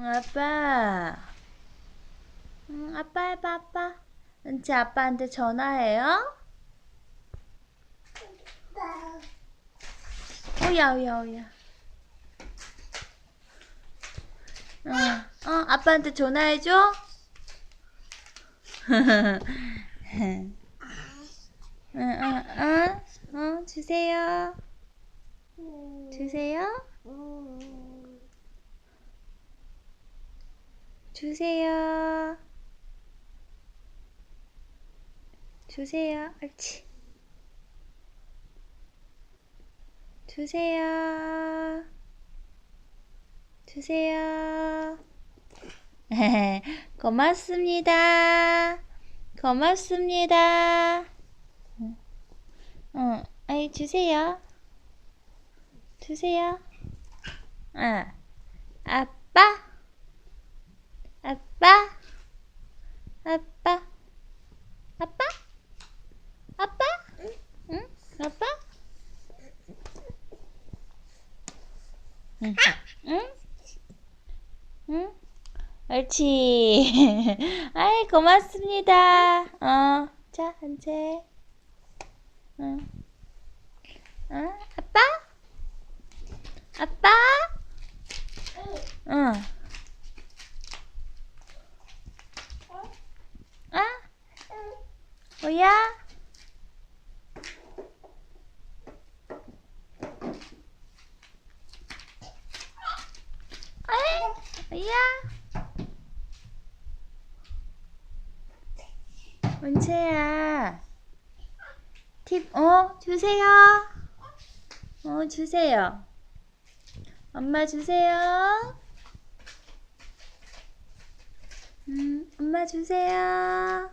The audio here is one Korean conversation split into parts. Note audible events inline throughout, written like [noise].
아빠. 응, 아빠 해봐, 아빠. 은채 아빠한테 전화해요? 오야, 오야, 오야. 응, 어, 아빠한테 전화해줘? [laughs] 응, 응, 응, 응, 주세요. 주세요. 주세요. 주세요. 옳지. 주세요. 주세요. [laughs] 고맙습니다. 고맙습니다. 응, 응, 아이, 주세요. 주세요. 응. 응. 응? 응? 옳지. [laughs] 아이, 고맙습니다. 어, 자, 한채. 응. 응? 아빠? 아빠? 응. 아? 뭐야? 뭐야? 은채야. 팁, 어, 주세요. 어, 주세요. 엄마 주세요. 음, 엄마 주세요.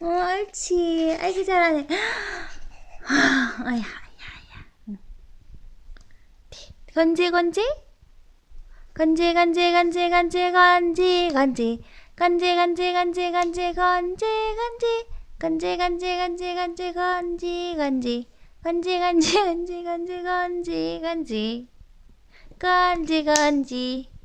어, 옳지. 아이고, 잘하네. [gasps] 아, 아야, 아야, 아야. 응. 건지, 건지? 건지, 건지, 건지, 건지, 건지, 건지. 건지, 건지, 건지, 건지, 건지, 건지. 건지, 건지, 건지, 건지, 건지, 건지. 건지, 건지, 건지, 건지, 건지, 건지. 건지, 건지.